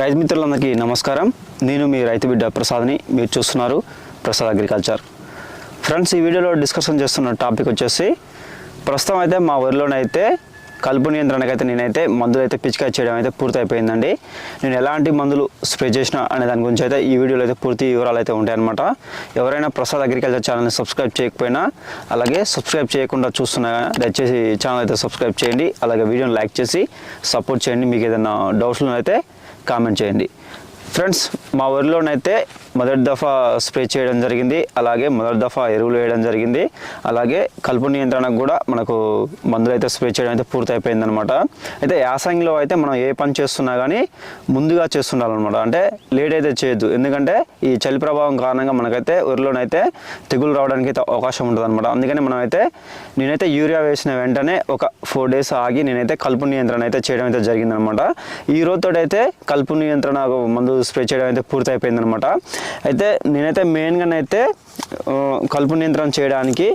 రైతు మిత్రులందరికీ నమస్కారం. నేను మీ రైతు బిడ్డ ప్రసాద్ని. మీరు చూస్తున్నారు ప్రసాద్ అగ్రికల్చర్. ఫ్రెండ్స్ ఈ వీడియోలో డిస్కషన్ చేస్తున్న టాపిక్ వచ్చేసి ప్రస్తుతం అయితే మా ఊరిలోనైతే కలుపు నియంత్రణకైతే నేనైతే మందులు అయితే పిచికాయ చేయడం అయితే పూర్తి అయిపోయిందండి నేను ఎలాంటి మందులు స్ప్రే చేసిన అనే దాని గురించి అయితే ఈ వీడియోలో అయితే పూర్తి వివరాలు అయితే ఉంటాయన్నమాట. ఎవరైనా ప్రసాద్ అగ్రికల్చర్ ఛానల్ని సబ్స్క్రైబ్ చేయకపోయినా అలాగే సబ్స్క్రైబ్ చేయకుండా చూస్తున్నా దయచేసి ఛానల్ అయితే సబ్స్క్రైబ్ చేయండి. అలాగే వీడియోని లైక్ చేసి సపోర్ట్ చేయండి. మీకు ఏదైనా డౌట్స్లో అయితే కామెంట్ చేయండి. ఫ్రెండ్స్ మా ఊరిలోనైతే మొదటి దఫా స్ప్రే చేయడం జరిగింది. అలాగే మొదటి దఫా ఎరువులు వేయడం జరిగింది. అలాగే కలుపు నియంత్రణకు కూడా మనకు మందులు అయితే స్ప్రే చేయడం అయితే పూర్తి అయిపోయిందనమాట అయితే యాసంగిలో అయితే మనం ఏ పని చేస్తున్నా కానీ ముందుగా చేస్తుండాలన్నమాట. అంటే లేట్ అయితే చేయొద్దు. ఎందుకంటే ఈ చలి ప్రభావం కారణంగా మనకైతే ఊరిలోనైతే తెగులు రావడానికి అయితే అవకాశం ఉంటుంది అనమాట అందుకని మనమైతే నేనైతే యూరియా వేసిన వెంటనే ఒక ఫోర్ డేస్ ఆగి నేనైతే కలుపు నియంత్రణ అయితే చేయడం అయితే జరిగిందనమాట ఈ రోజుతో అయితే కలుపు నియంత్రణ మందు స్ప్రే చేయడం అయితే పూర్తయిపోయిందనమాట. అయితే నేనైతే మెయిన్గానైతే కలుపు నియంత్రణ చేయడానికి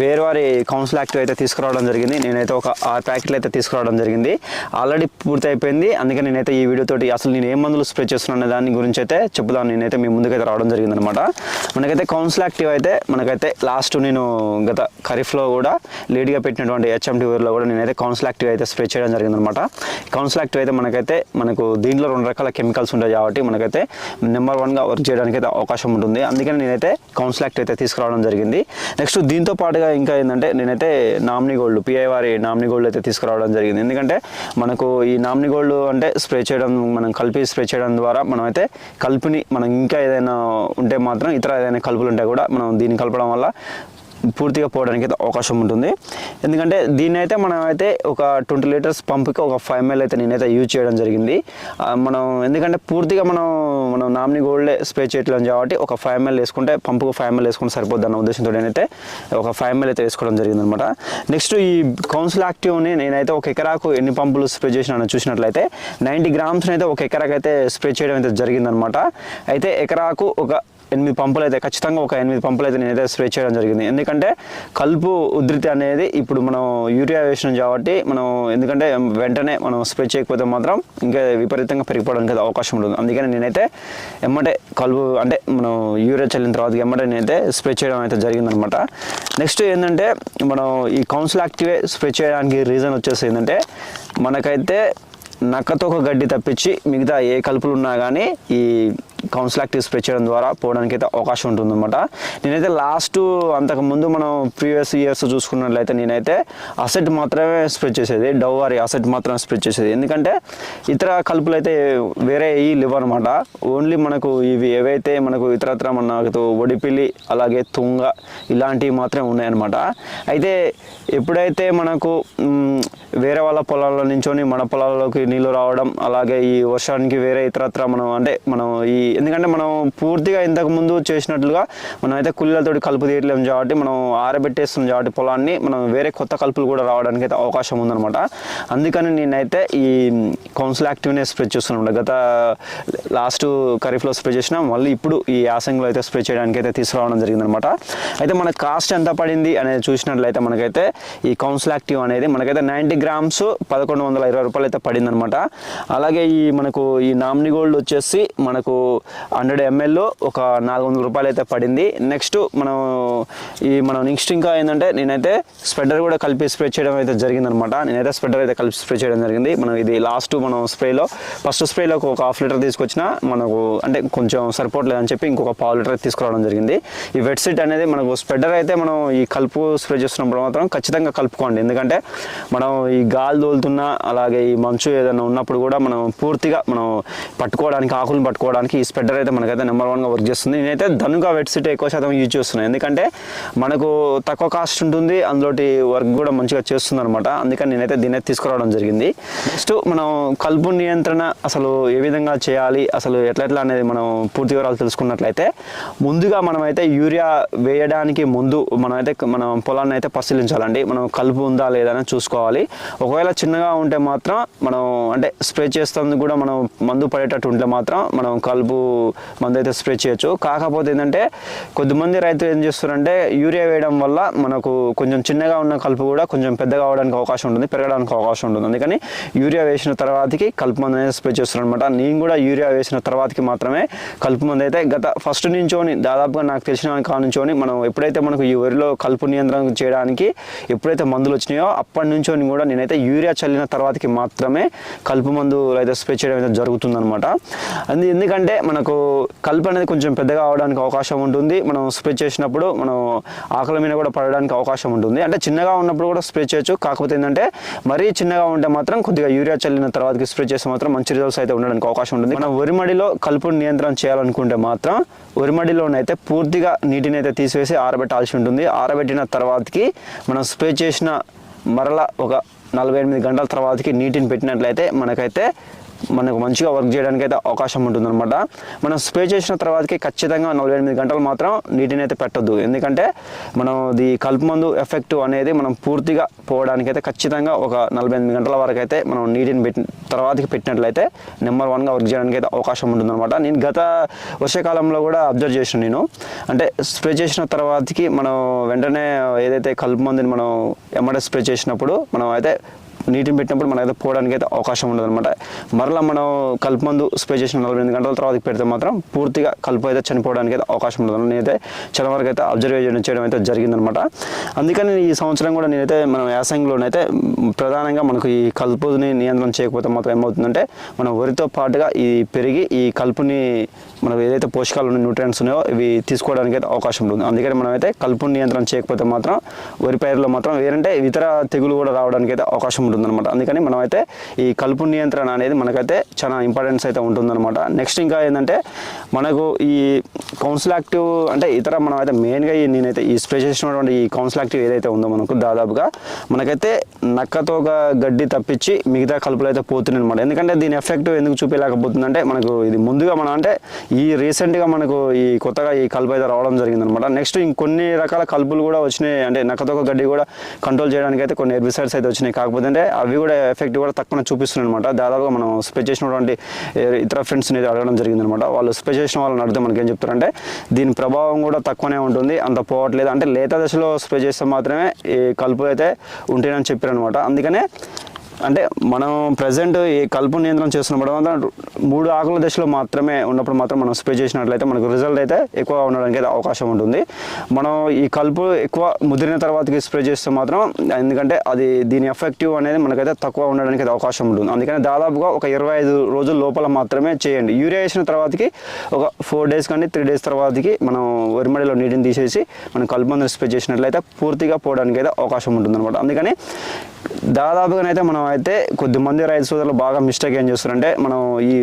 బేర్వారి కౌన్సిల్ యాక్టివ్ అయితే తీసుకురావడం జరిగింది. నేనైతే ఒక ఆరు ప్యాకెట్లు అయితే తీసుకురావడం జరిగింది. ఆల్రెడీ పూర్తి అయిపోయింది అందుకే నేనైతే ఈ వీడియోతోటి అసలు నేను ఏ మందులు స్ప్రే చేస్తున్నాను అనే దాని గురించి అయితే చెప్పుదాను నేనైతే మీ ముందుకైతే రావడం జరిగింది అనమాట మనకైతే కౌన్సిల్ యాక్టివ్ అయితే మనకైతే లాస్ట్ నేను గత ఖరీఫ్లో కూడా లేట్గా పెట్టినటువంటి హెచ్ఎంటీ ఊరిలో కూడా నేనైతే కౌన్సిల్ యాక్టివ్ అయితే స్ప్రే చేయడం జరిగింది అనమాట కౌన్సిల్ యాక్టివ్ అయితే మనకైతే మనకు దీంట్లో రెండు రకాల కెమికల్స్ ఉంటాయి కాబట్టి మనకైతే నెంబర్ వన్గా వర్క్ చేయడానికి అయితే అవకాశం ఉంటుంది. అందుకని నేనైతే కౌన్సిల్ యాక్టివ్ అయితే తీసుకురావడం జరిగింది. నెక్స్ట్ దీంతో పాటుగా ఇంకా ఏంటంటే నేనైతే నామినీ గోల్డ్ పిఐ వారి నామినీ గోల్డ్ అయితే తీసుకురావడం జరిగింది. ఎందుకంటే మనకు ఈ నామినీ గోల్డ్ అంటే స్ప్రే చేయడం మనం కలిపి స్ప్రే చేయడం ద్వారా మనం అయితే కలుపుని మనం ఇంకా ఏదైనా ఉంటే మాత్రం ఇతర ఏదైనా కలుపులు ఉంటే కూడా మనం దీన్ని కలపడం వల్ల పూర్తిగా పోవడానికి అయితే అవకాశం ఉంటుంది. ఎందుకంటే దీన్ని అయితే మనం అయితే ఒక ట్వంటీ లీటర్స్ పంప్కి ఒక ఫైవ్ ఎంఎల్ అయితే నేనైతే యూజ్ చేయడం జరిగింది. మనం ఎందుకంటే పూర్తిగా మనం మనం నామినీ గోల్డే స్ప్రే చేయట్లేదు కాబట్టి ఒక ఫైవ్ ఎంఎల్ వేసుకుంటే పంపుకు ఫైవ్ ఎంఎల్ వేసుకుంటే సరిపోద్ది అన్న ఉద్దేశంతో నేనైతే ఒక ఫైవ్ ఎంఎల్ అయితే వేసుకోవడం జరిగింది అనమాట నెక్స్ట్ ఈ కౌన్సిల్ యాక్టివ్ని నేనైతే ఒక ఎకరాకు ఎన్ని పంపులు స్ప్రే చేసినా చూసినట్లయితే నైంటీ గ్రామ్స్ని అయితే ఒక ఎకరాకు అయితే స్ప్రే చేయడం అయితే జరిగిందనమాట అయితే ఎకరాకు ఒక ఎనిమిది పంపులు అయితే ఖచ్చితంగా ఒక ఎనిమిది పంపులు అయితే నేనైతే స్ప్రే చేయడం జరిగింది. ఎందుకంటే కలుపు ఉధృతి అనేది ఇప్పుడు మనం యూరియా వేసినాం కాబట్టి మనం ఎందుకంటే వెంటనే మనం స్ప్రే చేయకపోతే మాత్రం ఇంకా విపరీతంగా పెరిగిపోవడానికి అవకాశం ఉంటుంది. అందుకని నేనైతే ఎమ్మటే కలుపు అంటే మనం యూరియా చల్లిన తర్వాత ఎమ్మటే నేనైతే స్ప్రే చేయడం అయితే జరిగిందనమాట. నెక్స్ట్ ఏంటంటే మనం ఈ కౌన్సిల్ యాక్టివే స్ప్రే చేయడానికి రీజన్ వచ్చేసి ఏంటంటే మనకైతే నక్కతో ఒక గడ్డి తప్పించి మిగతా ఏ కలుపులు ఉన్నా కానీ ఈ కౌన్సిల్ యాక్టివ్ స్ప్రే చేయడం ద్వారా పోవడానికి అయితే అవకాశం ఉంటుందన్నమాట. నేనైతే లాస్ట్ అంతకు ముందు మనం ప్రీవియస్ ఇయర్స్ చూసుకున్నట్లయితే నేనైతే అసెట్ మాత్రమే స్ప్రే చేసేది డవ్ వారి అసెట్ మాత్రమే స్ప్రే చేసేది. ఎందుకంటే ఇతర కలుపులు అయితే వేరే ఈ లేవు అనమాట ఓన్లీ మనకు ఇవి ఏవైతే మనకు ఇతరత్ర మనకు ఒడిపిల్లి అలాగే తుంగ ఇలాంటివి మాత్రమే ఉన్నాయన్నమాట. అయితే ఎప్పుడైతే మనకు వేరే వాళ్ళ పొలాల్లో నుంచొని మన పొలాల్లోకి నీళ్ళు రావడం అలాగే ఈ వర్షానికి వేరే ఇతరత్ర మనం అంటే మనం ఈ ఎందుకంటే మనం పూర్తిగా ఇంతకు ముందు చేసినట్లుగా మనం అయితే కుళ్ళతోటి కలుపు తీయట్లేం కాబట్టి మనం ఆరబెట్టేస్తున్నాం కాబట్టి పొలాన్ని మనం వేరే కొత్త కలుపులు కూడా రావడానికి అయితే అవకాశం ఉందన్నమాట. అందుకని నేనైతే ఈ కౌన్సిల్ యాక్టివ్నే స్ప్రే చేస్తున్నాను. గత లాస్ట్ ఖరీఫ్లో స్ప్రే చేసిన మళ్ళీ ఇప్పుడు ఈ యాసంగిలో అయితే స్ప్రే చేయడానికి అయితే తీసుకురావడం జరిగిందనమాట అయితే మన కాస్ట్ ఎంత పడింది అనేది చూసినట్లయితే మనకైతే ఈ కౌన్సిల్ యాక్టివ్ అనేది మనకైతే నైన్ నైంటీ గ్రామ్స్ పదకొండు వందల ఇరవై రూపాయలు అయితే పడిందనమాట అలాగే ఈ మనకు ఈ నామినీ గోల్డ్ వచ్చేసి మనకు హండ్రెడ్ ఎంఎల్ ఒక నాలుగు వందల రూపాయలు అయితే పడింది. నెక్స్ట్ మనం ఈ మనం నెక్స్ట్ ఇంకా ఏంటంటే నేనైతే స్ప్రెడర్ కూడా కలిపి స్ప్రే చేయడం అయితే జరిగిందనమాట నేనైతే స్ప్రెడర్ అయితే కలిపి స్ప్రే చేయడం జరిగింది. మనం ఇది లాస్ట్ మనం స్ప్రేలో ఫస్ట్ స్ప్రేలో ఒక హాఫ్ లీటర్ తీసుకొచ్చిన మనకు అంటే కొంచెం సరిపోవట్లేదు అని చెప్పి ఇంకొక పావు లీటర్ తీసుకురావడం జరిగింది. ఈ వెట్ అనేది మనకు స్ప్రెడర్ అయితే మనం ఈ కలుపు స్ప్రే చేస్తున్నప్పుడు మాత్రం ఖచ్చితంగా కలుపుకోండి. ఎందుకంటే మనం ఈ గాలి తోలుతున్నా అలాగే ఈ మంచు ఏదైనా ఉన్నప్పుడు కూడా మనం పూర్తిగా మనం పట్టుకోవడానికి ఆకులను పట్టుకోవడానికి ఈ స్ప్రెడర్ అయితే మనకైతే నెంబర్ వన్గా వర్క్ చేస్తుంది. నేనైతే ధనుగా వెట్సీట్ ఎక్కువ శాతం యూజ్ చేస్తున్నాను. ఎందుకంటే మనకు తక్కువ కాస్ట్ ఉంటుంది అందులోటి వర్క్ కూడా మంచిగా చేస్తుంది అనమాట అందుకని నేనైతే దీన్ని తీసుకురావడం జరిగింది. నెక్స్ట్ మనం కలుపు నియంత్రణ అసలు ఏ విధంగా చేయాలి అసలు ఎట్లా ఎట్లా అనేది మనం పూర్తి వివరాలు తెలుసుకున్నట్లయితే ముందుగా మనమైతే యూరియా వేయడానికి ముందు మనమైతే మనం పొలాన్ని అయితే పరిశీలించాలండి. మనం కలుపు ఉందా లేదా చూసుకోవాలి. చూసుకోవాలి. ఒకవేళ చిన్నగా ఉంటే మాత్రం మనం అంటే స్ప్రే చేస్తుంది కూడా మనం మందు పడేటట్టు ఉంటే మాత్రం మనం కలుపు మందు అయితే స్ప్రే చేయొచ్చు. కాకపోతే ఏంటంటే కొద్దిమంది రైతులు ఏం చేస్తారంటే యూరియా వేయడం వల్ల మనకు కొంచెం చిన్నగా ఉన్న కలుపు కూడా కొంచెం పెద్దగా అవడానికి అవకాశం ఉంటుంది పెరగడానికి అవకాశం ఉంటుంది. అందుకని యూరియా వేసిన తర్వాతకి కలుపు మందు అనేది స్ప్రే చేస్తారనమాట నేను కూడా యూరియా వేసిన తర్వాతకి మాత్రమే కలుపు మందు అయితే గత ఫస్ట్ నుంచోని దాదాపుగా నాకు తెలిసిన కానుంచోని మనం ఎప్పుడైతే మనకు ఈ వరిలో కలుపు నియంత్రణ చేయడానికి ఎప్పుడైతే మందులు వచ్చినాయో అప్పటి నుంచోని కూడా నేనైతే యూరియా చల్లిన తర్వాతకి మాత్రమే కలుపు మందు అయితే స్ప్రే చేయడం అయితే జరుగుతుందనమాట అది ఎందుకంటే మనకు కలుపు అనేది కొంచెం పెద్దగా అవడానికి అవకాశం ఉంటుంది. మనం స్ప్రే చేసినప్పుడు మనం ఆకలి మీద కూడా పడడానికి అవకాశం ఉంటుంది. అంటే చిన్నగా ఉన్నప్పుడు కూడా స్ప్రే చేయొచ్చు. కాకపోతే ఏంటంటే మరీ చిన్నగా ఉంటే మాత్రం కొద్దిగా యూరియా చల్లిన తర్వాతకి స్ప్రే చేస్తే మాత్రం మంచి రిజల్ట్స్ అయితే ఉండడానికి అవకాశం ఉంటుంది. మనం వరిమడిలో కలుపును నియంత్రణ చేయాలనుకుంటే మాత్రం వరిమడిలోనైతే పూర్తిగా నీటిని అయితే తీసివేసి ఆరబెట్టాల్సి ఉంటుంది. ఆరబెట్టిన తర్వాతకి మనం స్ప్రే చేసిన మరలా ఒక నలభై ఎనిమిది గంటల తర్వాతకి నీటిని పెట్టినట్లయితే మనకైతే మనకు మంచిగా వర్క్ చేయడానికి అయితే అవకాశం ఉంటుందన్నమాట. మనం స్ప్రే చేసిన తర్వాతకి ఖచ్చితంగా నలభై ఎనిమిది గంటలు మాత్రం నీటిని అయితే పెట్టొద్దు. ఎందుకంటే మనం ది కలుపు మందు ఎఫెక్ట్ అనేది మనం పూర్తిగా పోవడానికి అయితే ఖచ్చితంగా ఒక నలభై ఎనిమిది గంటల వరకు అయితే మనం నీటిని పెట్టిన తర్వాతకి పెట్టినట్లయితే నెంబర్ వన్గా వర్క్ చేయడానికి అయితే అవకాశం ఉంటుందన్నమాట. నేను గత వర్షాకాలంలో కూడా అబ్జర్వ్ చేసిన నేను. అంటే స్ప్రే చేసిన తర్వాతకి మనం వెంటనే ఏదైతే కలుపు మందుని మనం ఎమ్మడే స్ప్రే చేసినప్పుడు మనం అయితే నీటిని పెట్టినప్పుడు మనకైతే పోవడానికి అయితే అవకాశం ఉండదు అనమాట మరలా మనం కలుపు మందు స్ప్రే చేసిన నలభై ఎనిమిది గంటల తర్వాత పెడితే మాత్రం పూర్తిగా కలుపు అయితే చనిపోవడానికి అయితే అవకాశం ఉండదు. నేనైతే చాలా వరకు అయితే అబ్జర్వ్ చేయడం అయితే జరిగిందనమాట అందుకని ఈ సంవత్సరం కూడా నేనైతే మనం యాసంగిలోనైతే ప్రధానంగా మనకు ఈ కలుపుని నియంత్రణ చేయకపోతే మాత్రం ఏమవుతుందంటే మన వరితో పాటుగా ఈ పెరిగి ఈ కలుపుని మనకు ఏదైతే పోషకాలు ఉన్న న్యూట్రియంట్స్ ఉన్నాయో ఇవి తీసుకోవడానికి అయితే అవకాశం ఉంటుంది. అందుకని మనమైతే కలుపుని నియంత్రణ చేయకపోతే మాత్రం వరి పైరులో మాత్రం వేరంటే ఇతర తెగులు కూడా రావడానికి అయితే అవకాశం ఉంటుంది ఉంటుందన్నమాట. అందుకని మనమైతే ఈ కలుపు నియంత్రణ అనేది మనకైతే చాలా ఇంపార్టెన్స్ అయితే ఉంటుందన్నమాట. నెక్స్ట్ ఇంకా ఏంటంటే మనకు ఈ కౌన్సిల్ యాక్టివ్ అంటే ఇతర మనం అయితే మెయిన్గా ఈ నేనైతే ఈ స్ప్రే చేసినటువంటి ఈ కౌన్సిల్ యాక్టివ్ ఏదైతే ఉందో మనకు దాదాపుగా మనకైతే నక్కతో ఒక గడ్డి తప్పించి మిగతా కలుపులు అయితే పోతున్నాయి అనమాట ఎందుకంటే దీని ఎఫెక్ట్ ఎందుకు చూపించలేకపోతుందంటే మనకు ఇది ముందుగా మనం అంటే ఈ రీసెంట్గా మనకు ఈ కొత్తగా ఈ కలుపు అయితే రావడం జరిగిందనమాట నెక్స్ట్ ఇంకొన్ని రకాల కలుపులు కూడా వచ్చినాయి. అంటే నక్కతోక గడ్డి కూడా కంట్రోల్ చేయడానికి అయితే కొన్ని హెర్బిసైడ్స్ అయితే వచ్చినాయి. కాకపోతే అంటే అవి కూడా ఎఫెక్ట్ కూడా తక్కువ చూపిస్తున్నాయి అనమాట దాదాపుగా మనం స్ప్రే చేసినటువంటి ఇతర ఫ్రెండ్స్ని అడగడం జరిగిందనమాట వాళ్ళు స్ప్రే చేసిన వాళ్ళని అడిగితే మనకి ఏం చెప్తారంటే దీని ప్రభావం కూడా తక్కువనే ఉంటుంది అంత పోవట్లేదు. అంటే లేత దశలో స్ప్రే చేస్తే మాత్రమే ఈ కలుపు అయితే ఉంటేనని చెప్పారనమాట అందుకనే అంటే మనం ప్రజెంట్ ఈ కలుపు నియంత్రణ చేస్తున్నప్పుడు మూడు ఆకుల దశలో మాత్రమే ఉన్నప్పుడు మాత్రం మనం స్ప్రే చేసినట్లయితే మనకు రిజల్ట్ అయితే ఎక్కువ ఉండడానికి అయితే అవకాశం ఉంటుంది. మనం ఈ కలుపు ఎక్కువ ముదిరిన తర్వాతకి స్ప్రే చేస్తే మాత్రం ఎందుకంటే అది దీని ఎఫెక్టివ్ అనేది మనకైతే తక్కువ ఉండడానికి అయితే అవకాశం ఉంటుంది. అందుకని దాదాపుగా ఒక ఇరవై ఐదు రోజుల లోపల మాత్రమే చేయండి. యూరియా వేసిన తర్వాతకి ఒక ఫోర్ డేస్ కానీ త్రీ డేస్ తర్వాతకి మనం వరిమడిలో నీటిని తీసేసి మనం కలుపు స్ప్రే చేసినట్లయితే పూర్తిగా పోవడానికి అయితే అవకాశం ఉంటుంది అనమాట అందుకని దాదాపుగానైతే మనం అయితే కొద్దిమంది రైతు సోదరులు బాగా మిస్టేక్ ఏం చేస్తారంటే మనం ఈ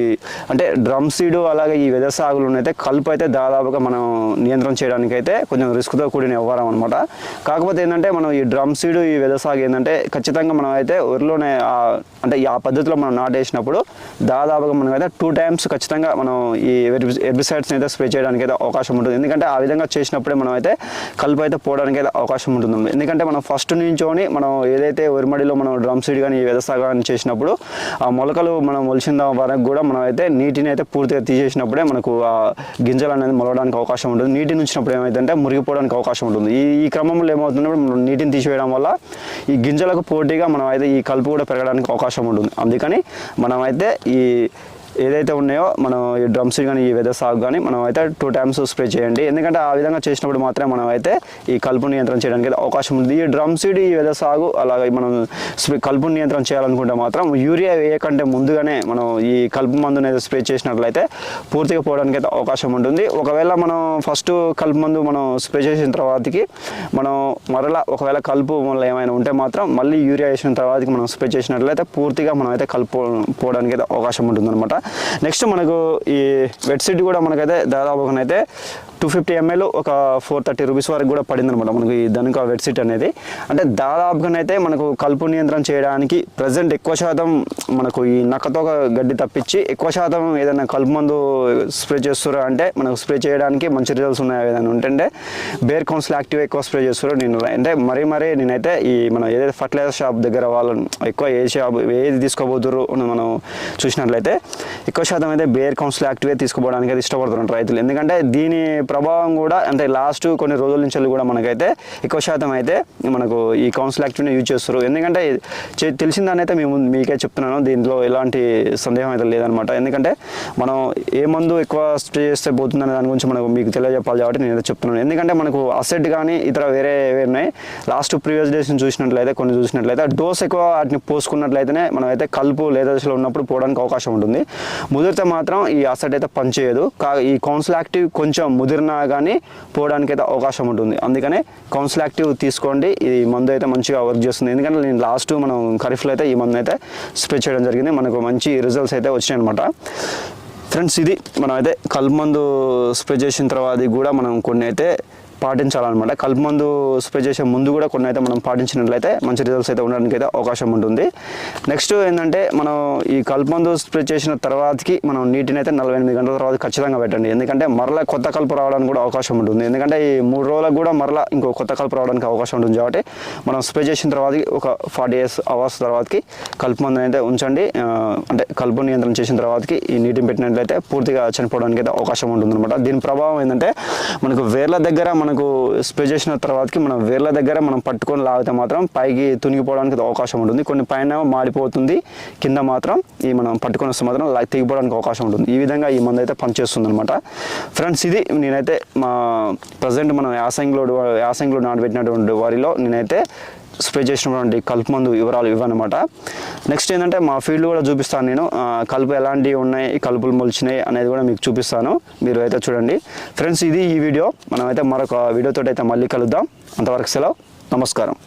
అంటే డ్రమ్ సీడ్ అలాగే ఈ వెద సాగులు అయితే కలుపు అయితే దాదాపుగా మనం నియంత్రణ చేయడానికి అయితే కొంచెం రిస్క్తో కూడిన వ్యవహారం అనమాట కాకపోతే ఏంటంటే మనం ఈ డ్రమ్ సీడ్ ఈ వెద సాగు ఏంటంటే ఖచ్చితంగా మనం అయితే ఊరిలోనే అంటే ఆ పద్ధతిలో మనం నాటేసినప్పుడు దాదాపుగా మనం అయితే టూ టైమ్స్ ఖచ్చితంగా మనం ఈ హెర్బిసైడ్స్ని అయితే స్ప్రే చేయడానికి అయితే అవకాశం ఉంటుంది. ఎందుకంటే ఆ విధంగా చేసినప్పుడే మనం అయితే కలుపు అయితే పోవడానికి అయితే అవకాశం ఉంటుంది. ఎందుకంటే మనం ఫస్ట్ నుంచోని మనం ఏదైతే ఉరిమడిలో మనం డ్రమ్ సీడ్ కానీ వ్యవసాయ కానీ చేసినప్పుడు ఆ మొలకలు మనం మొలిచిన వరకు కూడా మనం అయితే నీటిని అయితే పూర్తిగా తీసేసినప్పుడే మనకు ఆ గింజలు అనేది మొలవడానికి అవకాశం ఉంటుంది. నీటి నుంచినప్పుడు ఏమైందంటే మురిగిపోవడానికి అవకాశం ఉంటుంది. ఈ ఈ క్రమంలో ఏమవుతుందంటే మనం నీటిని తీసివేయడం వల్ల ఈ గింజలకు పోటీగా మనం అయితే ఈ కలుపు కూడా పెరగడానికి అవకాశం ఉంటుంది. అందుకని మనం అయితే ఈ ఏదైతే ఉన్నాయో మనం ఈ డ్రమ్స్ కానీ ఈ వెదర్ సాగు కానీ మనం అయితే టూ టైమ్స్ స్ప్రే చేయండి. ఎందుకంటే ఆ విధంగా చేసినప్పుడు మాత్రమే మనం అయితే ఈ కలుపు నియంత్రణ చేయడానికి అయితే అవకాశం ఉంది. ఈ డ్రమ్స్ ఈ వెదర్ సాగు అలాగే మనం స్ప్రే కలుపు నియంత్రణ చేయాలనుకుంటే మాత్రం యూరియా వేయకంటే ముందుగానే మనం ఈ కలుపు మందుని అయితే స్ప్రే చేసినట్లయితే పూర్తిగా పోవడానికి అయితే అవకాశం ఉంటుంది. ఒకవేళ మనం ఫస్ట్ కలుపు మందు మనం స్ప్రే చేసిన తర్వాతకి మనం మరలా ఒకవేళ కలుపు వల్ల ఏమైనా ఉంటే మాత్రం మళ్ళీ యూరియా వేసిన తర్వాతకి మనం స్ప్రే చేసినట్లయితే పూర్తిగా మనం అయితే కలుపు పోవడానికి అయితే అవకాశం ఉంటుందన్నమాట. నెక్స్ట్ మనకు ఈ వెట్ కూడా మనకైతే దాదాపుగానైతే టూ ఫిఫ్టీ ఎంఎల్ ఒక ఫోర్ థర్టీ రూపీస్ వరకు కూడా పడింది అనమాట మనకు ఈ ధనుక వెడ్సీట్ అనేది. అంటే దాదాపుగానైతే మనకు కలుపు నియంత్రణ చేయడానికి ప్రజెంట్ ఎక్కువ శాతం మనకు ఈ నక్కతో గడ్డి తప్పించి ఎక్కువ శాతం ఏదైనా కలుపు మందు స్ప్రే చేస్తారా అంటే మనకు స్ప్రే చేయడానికి మంచి రిజల్ట్స్ ఉన్నాయి ఏదైనా ఉంటుంటే బేర్ కౌన్సిల్ యాక్టివ్ ఎక్కువ స్ప్రే చేస్తారో నేను. అంటే మరీ మరీ నేనైతే ఈ మనం ఏదైతే ఫర్టిలైజర్ షాప్ దగ్గర వాళ్ళు ఎక్కువ ఏ షాప్ ఏది తీసుకోబోతుర్రు మనం చూసినట్లయితే ఎక్కువ శాతం అయితే బేర్ కౌన్సిల్ యాక్టివే తీసుకోవడానికి అయితే ఇష్టపడుతున్నారు రైతులు. ఎందుకంటే దీని ప్రభావం కూడా అంటే లాస్ట్ కొన్ని రోజుల నుంచి కూడా మనకైతే ఎక్కువ శాతం అయితే మనకు ఈ కౌన్సిల్ యాక్టివ్ని యూజ్ చేస్తారు ఎందుకంటే చె- తెలిసిందని అయితే మేము మీకే చెప్తున్నాను. దీంట్లో ఎలాంటి సందేహం అయితే లేదనమాట. ఎందుకంటే మనం ఏ మందు ఎక్కువ స్ప్రే చేస్తే పోతుందనే దాని గురించి మనకు మీకు తెలియజెప్పాలి కాబట్టి నేను అయితే చెప్తున్నాను. ఎందుకంటే మనకు అసెట్ కానీ ఇతర వేరే ఉన్నాయి. లాస్ట్ ప్రీవియస్ డేస్ చూసినట్లయితే కొన్ని చూసినట్లయితే డోస్ ఎక్కువ వాటిని పోసుకున్నట్లయితేనే మనమైతే కలుపు లేదా దశలో ఉన్నప్పుడు పోవడానికి అవకాశం ఉంటుంది. ముదిరితే మాత్రం ఈ అసెట్ అయితే పనిచేయదు. కా ఈ కౌన్సిల్ యాక్టివ్ కొంచెం ముదిరినా కానీ పోవడానికి అయితే అవకాశం ఉంటుంది. అందుకనే కౌన్సిల్ యాక్టివ్ తీసుకోండి. ఈ మందు అయితే మంచిగా వర్క్ చేస్తుంది. ఎందుకంటే నేను లాస్ట్ మనం ఖరీఫ్లో అయితే ఈ మందు అయితే స్ప్రే చేయడం జరిగింది. మనకు మంచి రిజల్ట్స్ అయితే వచ్చినాయి అనమాట ఫ్రెండ్స్ ఇది మనం అయితే కలుపు మందు స్ప్రే చేసిన తర్వాత కూడా మనం కొన్ని అయితే పాటించాలన్నమాట. కలుపు మందు స్ప్రే చేసే ముందు కూడా కొన్ని అయితే మనం పాటించినట్లయితే మంచి రిజల్ట్స్ అయితే ఉండడానికి అయితే అవకాశం ఉంటుంది. నెక్స్ట్ ఏంటంటే మనం ఈ కలుపు మందు స్ప్రే చేసిన తర్వాతకి మనం నీటిని అయితే నలభై ఎనిమిది గంటల తర్వాత ఖచ్చితంగా పెట్టండి. ఎందుకంటే మరలా కొత్త కలుపు రావడానికి కూడా అవకాశం ఉంటుంది. ఎందుకంటే ఈ మూడు రోజులకు కూడా మరలా ఇంకో కొత్త కలుపు రావడానికి అవకాశం ఉంటుంది. కాబట్టి మనం స్ప్రే చేసిన తర్వాత ఒక ఫార్టీ ఇయర్స్ అవర్స్ తర్వాతకి కలుపు మందుని అయితే ఉంచండి. అంటే కలుపు నియంత్రణ చేసిన తర్వాతకి ఈ నీటిని పెట్టినట్లయితే పూర్తిగా చనిపోవడానికి అయితే అవకాశం ఉంటుంది అనమాట దీని ప్రభావం ఏంటంటే మనకు వేర్ల దగ్గర మనకు స్ప్రే చేసిన తర్వాతకి మనం వేర్ల దగ్గర మనం పట్టుకొని లాగితే మాత్రం పైకి తునిగిపోవడానికి అయితే అవకాశం ఉంటుంది. కొన్ని పైన మాడిపోతుంది. కింద మాత్రం ఈ మనం పట్టుకొని వస్తే మాత్రం తెగిపోవడానికి అవకాశం ఉంటుంది. ఈ విధంగా ఈ మందు అయితే పనిచేస్తుంది అనమాట ఫ్రెండ్స్ ఇది నేనైతే మా ప్రజెంట్ మనం యాసంగిలో యాసంగిలో నాటబెట్టినటువంటి వరిలో నేనైతే స్ప్రే చేసినటువంటి కలుపు మందు వివరాలు ఇవ్వనమాట. నెక్స్ట్ ఏంటంటే మా ఫీల్డ్ కూడా చూపిస్తాను నేను. కలుపు ఎలాంటివి ఉన్నాయి కలుపులు మొలిచినాయి అనేది కూడా మీకు చూపిస్తాను. మీరు అయితే చూడండి. ఫ్రెండ్స్ ఇది ఈ వీడియో. మనమైతే మరొక వీడియోతో అయితే మళ్ళీ కలుద్దాం. అంతవరకు సెలవు. నమస్కారం.